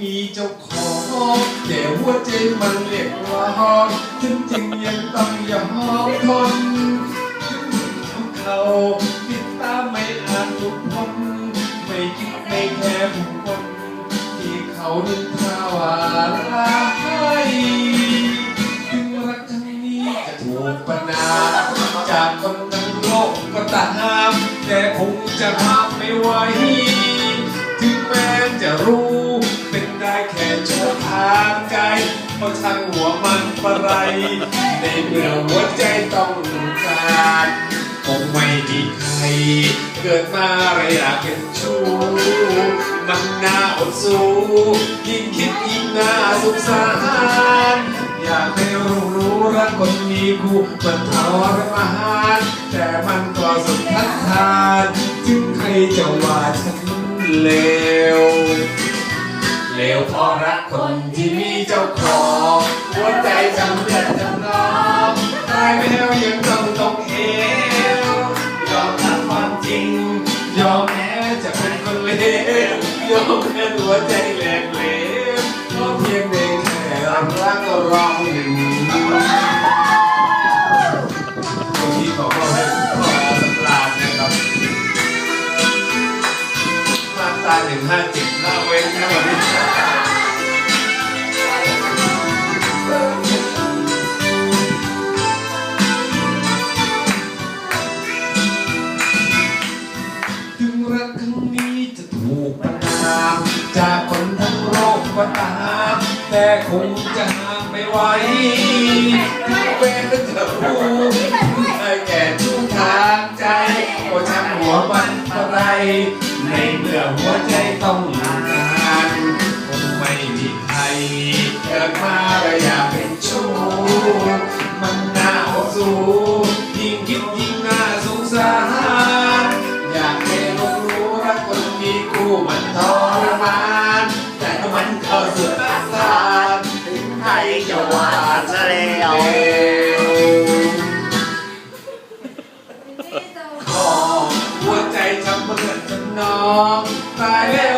มีเจ้าของแต่หัวใจมันเรียกร้องฉันจึงยังต้องยอมทนของเขาติดตามไม่อานทุกคนไม่คิดไม่แค่บุคคลที่เขาดึงทาว่าร้ายถึงรักครั้งนี้จะถูกประนามจากคนทั้งโลกก็ตามแต่คงจะห้ามไม่ไหว ช่างหัวมันปะไร ในเมื่อหัวใจต้องการคงไม่มีใคร เกิดมาอะไรอยากเป็นชู้มันน่าอดสู้ยิ่งคิดยิ่งน่าสงสาร อยากให้รู้รู้รักคนมีคู่มันทรมานแต่มันก็สุดทัดทานถึงใครจะว่าฉันเลวเลวเพราะรักคนที่มีเจ้าของ เลวยอมแม้หัวใจแหลกเหลวเพราะเพียงเด้แค่รักรักก็ร้องหนึ่งคนที่ขอขอให้ขอลานะครับมาตราหนึ่งห้าเจ็ดเล่า ก็ตามแต่คงจะห้ามไม่ไหวถึงแม้จะรู้ได้แก่ทุกทางใจก็ช่างหัวมันอะไรในเมื่อหัวใจต้องการคงไม่มีใครเกิดมาแล้วอยากเป็นชู้มันน่าอดสู้ยิ่ง จะเลวขอหัวใจจำเพื่อนจำน้องตายแล้ว